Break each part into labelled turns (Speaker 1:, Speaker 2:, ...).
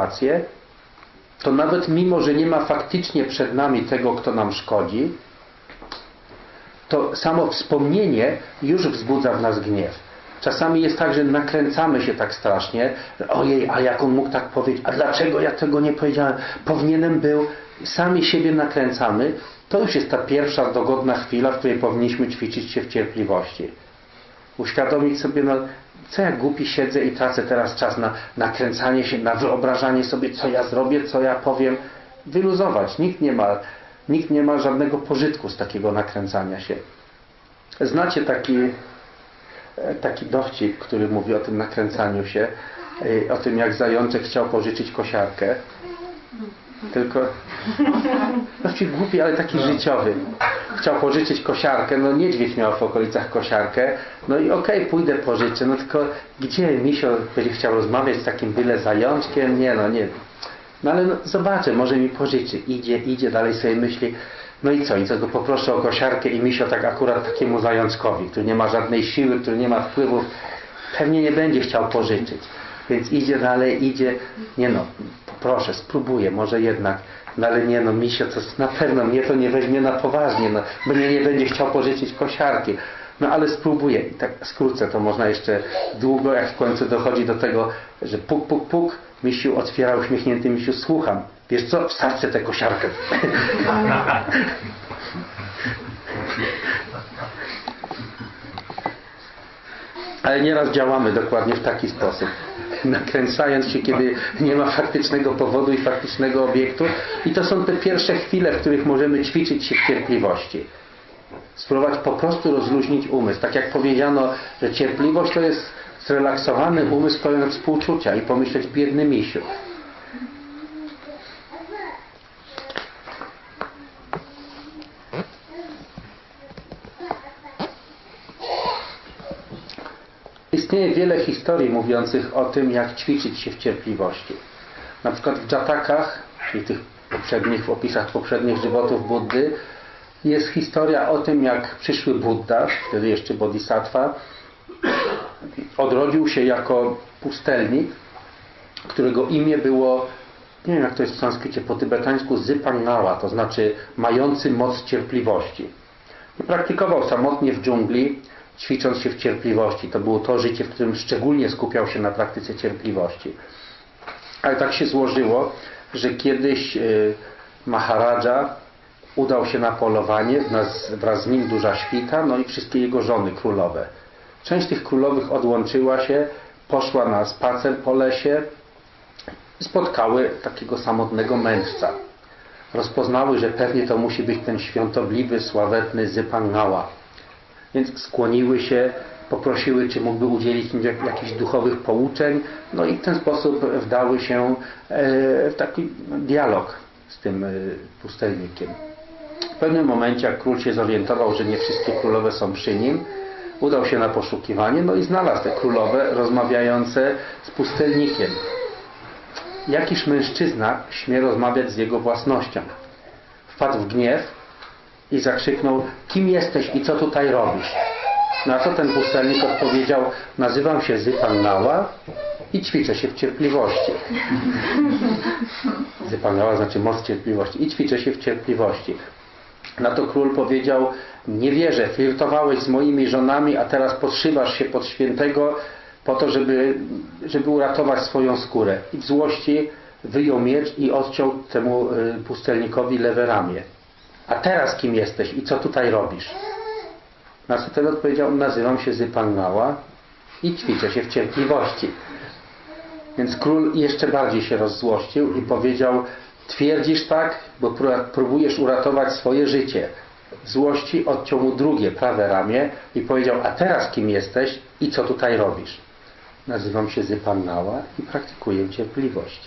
Speaker 1: sytuację, to nawet mimo, że nie ma faktycznie przed nami tego, kto nam szkodzi, to samo wspomnienie już wzbudza w nas gniew. Czasami jest tak, że nakręcamy się tak strasznie, że ojej, a jak on mógł tak powiedzieć, a dlaczego ja tego nie powiedziałem, powinienem był, sami siebie nakręcamy, to już jest ta pierwsza dogodna chwila, w której powinniśmy ćwiczyć się w cierpliwości. Uświadomić sobie, no, co ja głupi siedzę i tracę teraz czas na nakręcanie się, na wyobrażanie sobie, co ja zrobię, co ja powiem. Wyluzować. Nikt nie ma, nikt nie ma żadnego pożytku z takiego nakręcania się. Znacie taki, taki dowcip, który mówi o tym nakręcaniu się, e, o tym jak zajączek chciał pożyczyć kosiarkę. Tylko dowcip głupi, ale taki życiowy. Chciał pożyczyć kosiarkę, no niedźwiedź miał w okolicach kosiarkę, no i okej, okay, pójdę pożyczę, no tylko gdzie Misio będzie chciał rozmawiać z takim byle zajączkiem? Nie no, nie. No ale no, zobaczę, może mi pożyczy. Idzie, idzie, dalej sobie myśli, no i co, i co go poproszę o kosiarkę i Misio tak akurat takiemu zajączkowi, który nie ma żadnej siły, który nie ma wpływów, pewnie nie będzie chciał pożyczyć. Więc idzie dalej, idzie, nie no, proszę, spróbuję, może jednak, no ale nie no, misio, to na pewno mnie to nie weźmie na poważnie, no, mnie nie będzie chciał pożyczyć kosiarki. No ale spróbuję. I tak skrócę, to można jeszcze długo, jak w końcu dochodzi do tego, że puk, puk, puk, misiu otwiera uśmiechnięty misiu, słucham. Wiesz co, wsadźcie tę kosiarkę. Ale nieraz działamy dokładnie w taki sposób. Nakręcając się, kiedy nie ma faktycznego powodu i faktycznego obiektu. I to są te pierwsze chwile, w których możemy ćwiczyć się w cierpliwości. Spróbować po prostu rozluźnić umysł. Tak jak powiedziano, że cierpliwość to jest zrelaksowany umysł pełen współczucia i pomyśleć biedny misiu. Istnieje wiele historii mówiących o tym, jak ćwiczyć się w cierpliwości. Na przykład w Jatakach, czyli tych poprzednich, w opisach poprzednich żywotów Buddy, jest historia o tym, jak przyszły Buddha, wtedy jeszcze Bodhisattva, odrodził się jako pustelnik, którego imię było, nie wiem jak to jest w sanskrycie, po tybetańsku Zypangała, to znaczy mający moc cierpliwości. I praktykował samotnie w dżungli, ćwicząc się w cierpliwości. To było to życie, w którym szczególnie skupiał się na praktyce cierpliwości. Ale tak się złożyło, że kiedyś Maharadża udał się na polowanie, wraz z nim duża świta, no i wszystkie jego żony królowe. Część tych królowych odłączyła się, poszła na spacer po lesie i spotkały takiego samotnego mędrca. Rozpoznały, że pewnie to musi być ten świątobliwy, sławetny Zypangała. Więc skłoniły się, poprosiły, czy mógłby udzielić im jakichś duchowych pouczeń, no i w ten sposób wdały się w taki dialog z tym pustelnikiem. W pewnym momencie, jak król się zorientował, że nie wszystkie królowe są przy nim, udał się na poszukiwanie, no i znalazł te królowe rozmawiające z pustelnikiem. Jakiż mężczyzna śmie rozmawiać z jego własnością? Wpadł w gniew i zakrzyknął, kim jesteś i co tutaj robisz? Na co ten pustelnik odpowiedział, nazywam się Zypannała i ćwiczę się w cierpliwości. Zypannała znaczy moc cierpliwości i ćwiczę się w cierpliwości. Na to król powiedział, nie wierzę, flirtowałeś z moimi żonami, a teraz podszywasz się pod świętego po to, żeby, żeby uratować swoją skórę. I w złości wyjął miecz i odciął temu pustelnikowi lewe ramię. A teraz kim jesteś i co tutaj robisz? Na co ten odpowiedział, nazywam się Zypannała i ćwiczę się w cierpliwości. Więc król jeszcze bardziej się rozzłościł i powiedział, twierdzisz tak, bo próbujesz uratować swoje życie. Złości odciął mu drugie, prawe ramię i powiedział, a teraz kim jesteś i co tutaj robisz? Nazywam się Zypannała i praktykuję cierpliwość.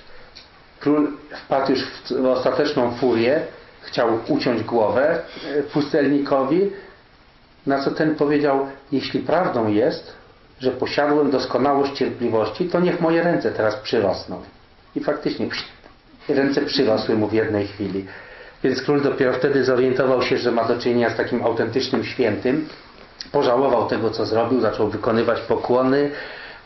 Speaker 1: Król wpadł już w ostateczną furię, chciał uciąć głowę pustelnikowi, na co ten powiedział, jeśli prawdą jest, że posiadłem doskonałość cierpliwości, to niech moje ręce teraz przyrosną. I faktycznie ręce przyrosły mu w jednej chwili. Więc król dopiero wtedy zorientował się, że ma do czynienia z takim autentycznym świętym. Pożałował tego, co zrobił, zaczął wykonywać pokłony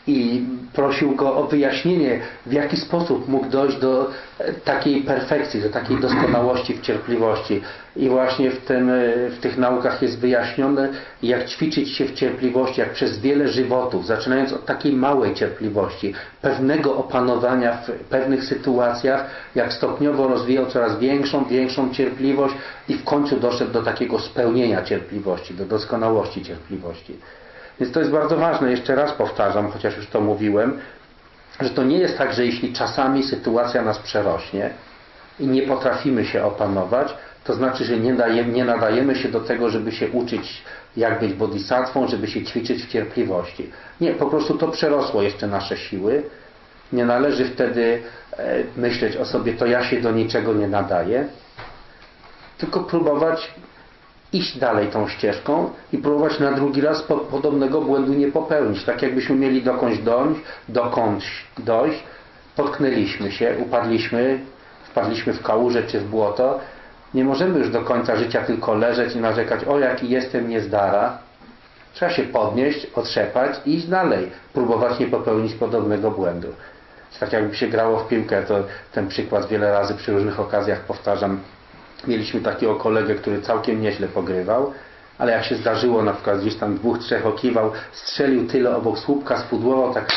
Speaker 1: i prosił go o wyjaśnienie, w jaki sposób mógł dojść do e, takiej perfekcji, do takiej doskonałości w cierpliwości. I właśnie w, tym, e, w tych naukach jest wyjaśnione, jak ćwiczyć się w cierpliwości, jak przez wiele żywotów, zaczynając od takiej małej cierpliwości, pewnego opanowania w pewnych sytuacjach, jak stopniowo rozwijał coraz większą, większą cierpliwość i w końcu doszedł do takiego spełnienia cierpliwości, do doskonałości cierpliwości. Więc to jest bardzo ważne, jeszcze raz powtarzam, chociaż już to mówiłem, że to nie jest tak, że jeśli czasami sytuacja nas przerośnie i nie potrafimy się opanować, to znaczy, że nie, daje, nie nadajemy się do tego, żeby się uczyć, jak być bodhisatwą, żeby się ćwiczyć w cierpliwości. Nie, po prostu to przerosło jeszcze nasze siły. Nie należy wtedy e, myśleć o sobie, to ja się do niczego nie nadaję, tylko próbować iść dalej tą ścieżką i próbować na drugi raz po, podobnego błędu nie popełnić. Tak jakbyśmy mieli dokądś dojść, dokądś dojść, potknęliśmy się, upadliśmy, wpadliśmy w kałużę czy w błoto. Nie możemy już do końca życia tylko leżeć i narzekać, o jaki jestem niezdara. Trzeba się podnieść, otrzepać i iść dalej. Próbować nie popełnić podobnego błędu. Tak jakby się grało w piłkę, to ten przykład wiele razy przy różnych okazjach powtarzam Mieliśmy takiego kolegę, który całkiem nieźle pogrywał, ale jak się zdarzyło, na przykład gdzieś tam dwóch, trzech okiwał, strzelił tyle obok słupka, spudłował, tak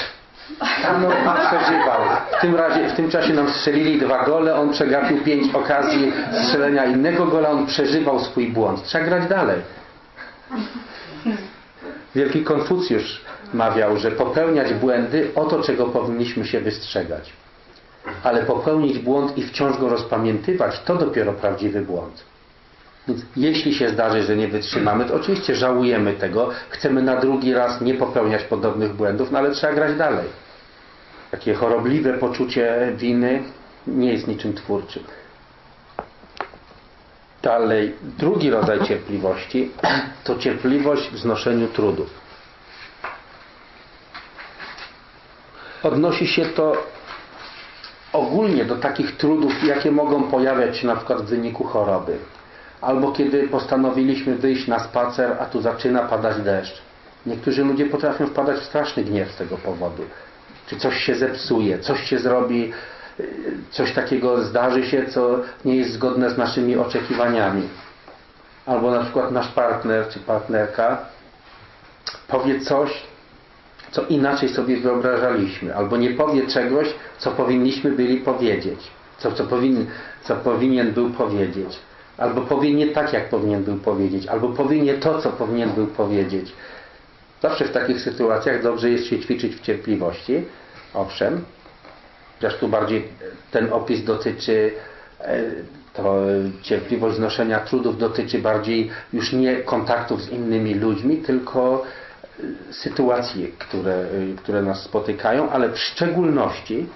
Speaker 1: no, przeżywał. W tym, razie, w tym czasie nam strzelili dwa gole, on przegapił pięć okazji strzelenia innego gola, on przeżywał swój błąd. Trzeba grać dalej. Wielki Konfucjusz mawiał, że popełniać błędy, oto czego powinniśmy się wystrzegać ale popełnić błąd i wciąż go rozpamiętywać, to dopiero prawdziwy błąd. Więc jeśli się zdarzy, że nie wytrzymamy, to oczywiście żałujemy tego, chcemy na drugi raz nie popełniać podobnych błędów, no ale trzeba grać dalej. Takie chorobliwe poczucie winy nie jest niczym twórczym. Dalej, drugi rodzaj cierpliwości to cierpliwość w znoszeniu trudów. Odnosi się to ogólnie do takich trudów, jakie mogą pojawiać się na przykład w wyniku choroby. Albo kiedy postanowiliśmy wyjść na spacer, a tu zaczyna padać deszcz. Niektórzy ludzie potrafią wpadać w straszny gniew z tego powodu. Czy coś się zepsuje, coś się zrobi, y, coś takiego zdarzy się, co nie jest zgodne z naszymi oczekiwaniami. Albo na przykład nasz partner czy partnerka powie coś, co inaczej sobie wyobrażaliśmy, albo nie powie czegoś, co powinniśmy byli powiedzieć, co, co, powinien, co powinien był powiedzieć, albo powie nie tak, jak powinien był powiedzieć, albo powie nie to, co powinien był powiedzieć. Zawsze w takich sytuacjach dobrze jest się ćwiczyć w cierpliwości, owszem, chociaż tu bardziej ten opis dotyczy e, to cierpliwość znoszenia trudów dotyczy bardziej już nie kontaktów z innymi ludźmi, tylko sytuacje, które, które nas spotykają, ale w szczególności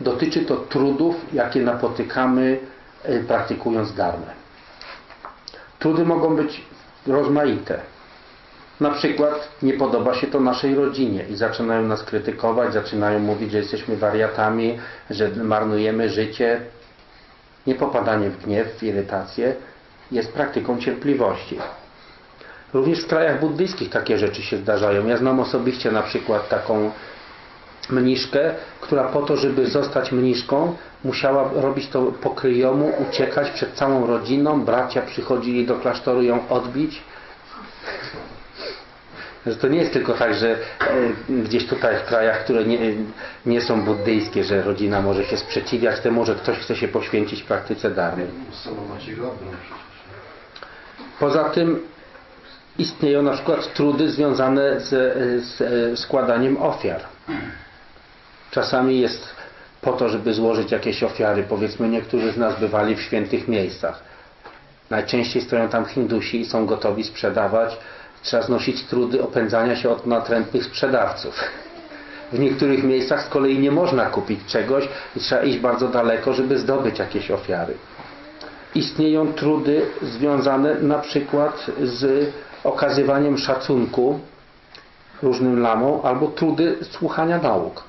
Speaker 1: dotyczy to trudów, jakie napotykamy e, praktykując dharmę. Trudy mogą być rozmaite. Na przykład nie podoba się to naszej rodzinie i zaczynają nas krytykować, zaczynają mówić, że jesteśmy wariatami, że marnujemy życie. Niepopadanie w gniew, w irytację jest praktyką cierpliwości. Również w krajach buddyjskich takie rzeczy się zdarzają. Ja znam osobiście na przykład taką mniszkę, która po to, żeby zostać mniszką, musiała robić to po kryjomu, uciekać przed całą rodziną. Bracia przychodzili do klasztoru ją odbić. Że to nie jest tylko tak, że e, gdzieś tutaj w krajach, które nie, nie są buddyjskie, że rodzina może się sprzeciwiać temu, że ktoś chce się poświęcić praktyce darmy. Poza tym istnieją na przykład trudy związane z, z składaniem ofiar. Czasami jest po to, żeby złożyć jakieś ofiary. Powiedzmy, niektórzy z nas bywali w świętych miejscach. Najczęściej stoją tam Hindusi i są gotowi sprzedawać. Trzeba znosić trudy opędzania się od natrętnych sprzedawców. W niektórych miejscach z kolei nie można kupić czegoś i trzeba iść bardzo daleko, żeby zdobyć jakieś ofiary. Istnieją trudy związane na przykład z okazywaniem szacunku różnym lamom albo trudy słuchania nauk.